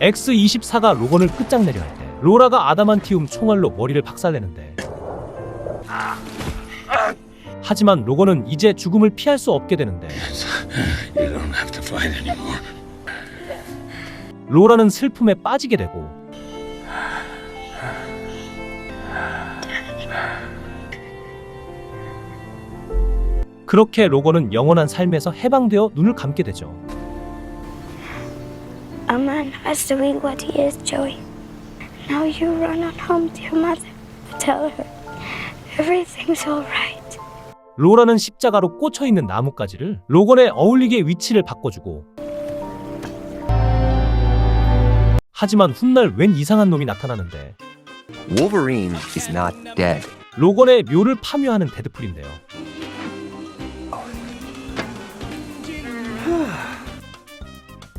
X24가 로건을 끝장내려 할 때 로라가 아다만티움 총알로 머리를 박살내는데 하지만 로건은 이제 죽음을 피할 수 없게 되는데. 로라는 슬픔에 빠지게 되고 그렇게 로건은 영원한 삶에서 해방되어 눈을 감게 되죠. A man has to be what he is, Joey. Now you run on home to your mother. Tell her everything's all right. 로라는 십자가로 꽂혀 있는 나뭇가지를 로건에 어울리게 위치를 바꿔주고 하지만 훗날 웬 이상한 놈이 나타나는데 Wolverine is not dead. 로건의 묘를 파묘하는 데드풀인데요.